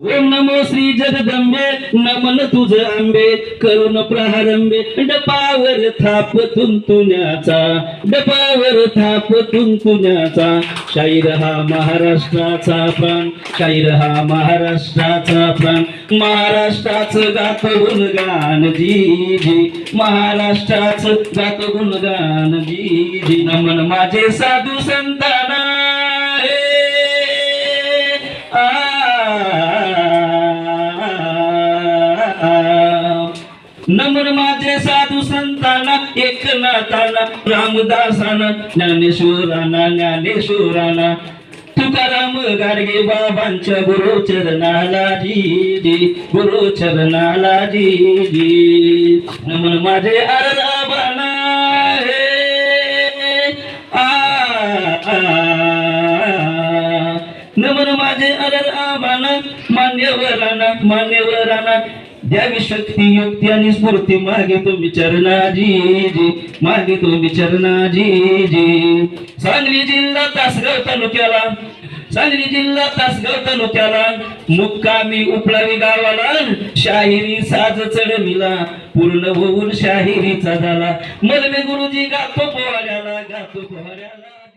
ओम नमो श्री जगदंबे नमन तुझ आंबे करुण प्रहारंबे डपावर थाप तुंतुण्याचा डपावर थाप तुंतुण्याचा. शाहीर हा महाराष्ट्राचा प्राण शाहीर हा महाराष्ट्राचा प्राण. महाराष्ट्राचं गात गुणगान जी जी महाराष्ट्राचं गात गुणगान जी जी नमन माझे साधू संताना नम्र माझे साधू संतांना एकनाथाना रामदासाना ज्ञानेश्वराना ज्ञानेश्वराना. तुकाराम गाडगे बाबांच्या गुरु चरणाला जी. गुरु चरणाला जी. नमन माझे अरदाबाना हे. नमन माझे अरर मान्यवराना मान्यवराना. द्यावी शक्ती युक्ती आणि स्फूर्ती मागे तुम्ही चरणाजी जी मागे तुम्ही चरणाजी जी सांगली जिल्हा तासगाव तालुक्याला सांगली जिल्हा तासगाव तालुक्याला मुक्कामी उपलावी गावाला शाहिरी साज चढविला पूर्ण होऊन शाहिरीचा झाला. मलमे गुरुजी गातो पोहऱ्याला गातो पोहऱ्याला.